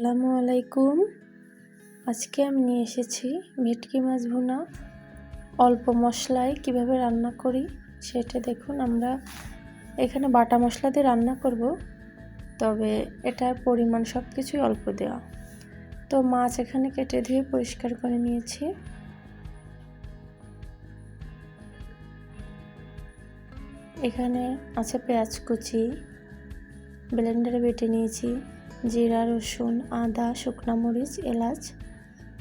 আসসালামু আলাইকুম। আজকে আমি নিয়ে এসেছি ভেটকি মাছ ভুনা। অল্প মশলায় কীভাবে রান্না করি সেটা দেখুন, আমরা এখানে বাটা মশলা দিয়ে রান্না করব, তবে এটার পরিমাণ সব কিছুই অল্প দেওয়া। তো মাছ এখানে কেটে ধুয়ে পরিষ্কার করে নিয়েছি। এখানে আছে পেঁয়াজ কুচি, ব্লেন্ডারে বেটে নিয়েছি। জিরা, রসুন, আদা, শুকনো মরিচ, এলাচ।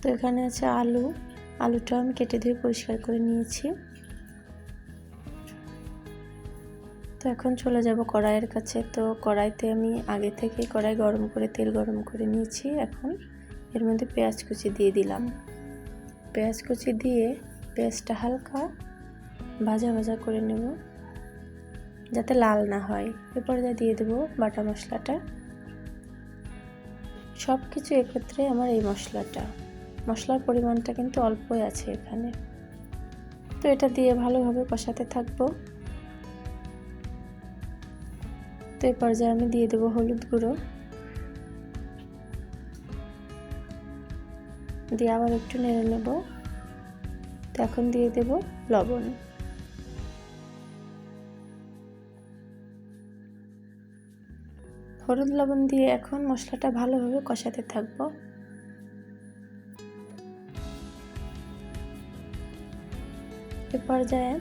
তো এখানে আছে আলু। আলুটা আমি কেটে ধুয়ে পরিষ্কার করে নিয়েছি। তো এখন চলে যাব কড়াইয়ের কাছে। তো কড়াইতে আমি আগে থেকে কড়াই গরম করে, তেল গরম করে নিয়েছি। এখন এর মধ্যে পেঁয়াজ কুচি দিয়ে দিলাম। পেঁয়াজ কুচি দিয়ে পেঁয়াজটা হালকা ভাজা ভাজা করে নেব, যাতে লাল না হয়। এরপর যা দিয়ে দেবো বাটা মশলাটা। সব কিছু একত্রে আমার এই মশলাটা। মশলার পরিমাণটা কিন্তু অল্পই আছে এখানে। তো এটা দিয়ে ভালোভাবে কষাতে থাকব। তো এই পর্যায়ে আমি দিয়ে দেবো হলুদ গুঁড়ো। দিয়ে আবার একটু নেড়ে নেব। তো এখন দিয়ে দেব লবণ। হলুদ লবণ দিয়ে এখন মশলাটা ভালোভাবে কষাতে থাকব। এ পর্যায়ে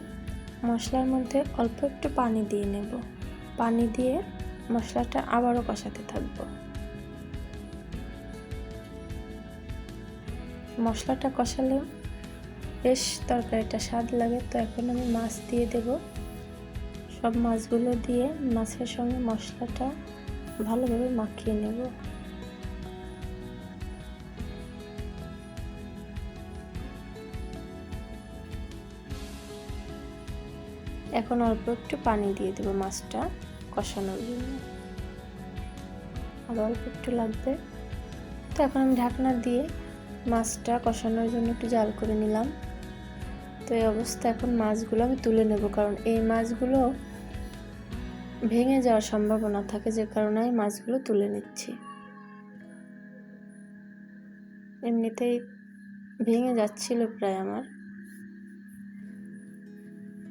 মশলার মধ্যে অল্প একটু পানি দিয়ে নেব। পানি দিয়ে মশলাটা আবারও কষাতে থাকব। মশলাটা কষালে বেশ তরকারিটা স্বাদ লাগে, তো এখন আমি মাছ দিয়ে দেব। সব মাছগুলো দিয়ে মাছের সঙ্গে মশলাটা ভালোভাবে মাখিয়ে নেব। এখন অল্প একটু পানি দিয়ে দেবো মাছটা কষানোর জন্য। আর অল্প একটু লাগবে। তো এখন আমি ঢাকনা দিয়ে মাছটা কষানোর জন্য একটু জাল করে নিলাম। তো এই অবস্থা এখন মাছগুলো আমি তুলে নেব, কারণ এই মাছগুলো ভেঙে যাওয়ার সম্ভাবনা থাকে যে কারণে আমি মাছগুলো তুলে নিচ্ছি। এমনিতেই ভেঙে যাচ্ছিল প্রায় আমার।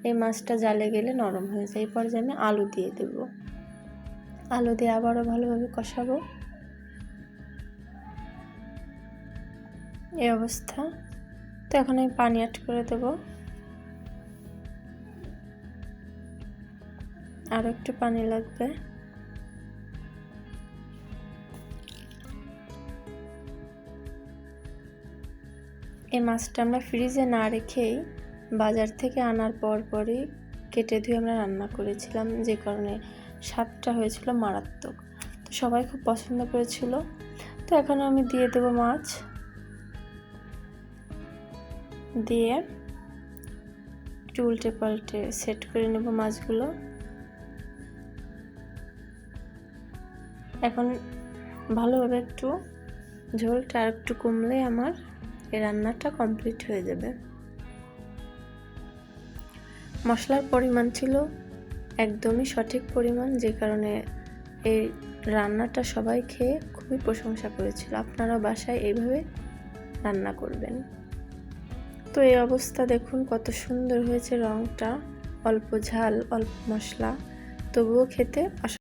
এই মাছটা জালে গেলে নরম হয়ে যায়। এই পর্যায়ে আমি আলু দিয়ে দেব। আলু দিয়ে আবারও ভালোভাবে কষাবো। এই অবস্থা। তো এখন আমি পানি অ্যাড করে দেবো। আরও একটু পানি লাগবে। এই মাছটা আমরা ফ্রিজে না রেখেই বাজার থেকে আনার পর পরই কেটে ধুয়ে আমরা রান্না করেছিলাম, যে কারণে স্বাদটা হয়েছিল মারাত্মক। তো সবাই খুব পছন্দ করেছিল। তো এখন আমি দিয়ে দেবো মাছ। দিয়ে একটু উল্টে পাল্টে সেট করে নেব মাছগুলো। এখন ভালোভাবে একটু ঝোলটা আর একটু কমলে আমার এই রান্নাটা কমপ্লিট হয়ে যাবে। মশলার পরিমাণ ছিল একদমই সঠিক পরিমাণ, যে কারণে এই রান্নাটা সবাই খেয়ে খুবই প্রশংসা করেছিল। আপনারা বাসায় এইভাবে রান্না করবেন। তো এই অবস্থা দেখুন, কত সুন্দর হয়েছে রঙটা অল্প ঝাল, অল্প মশলা, তবুও খেতে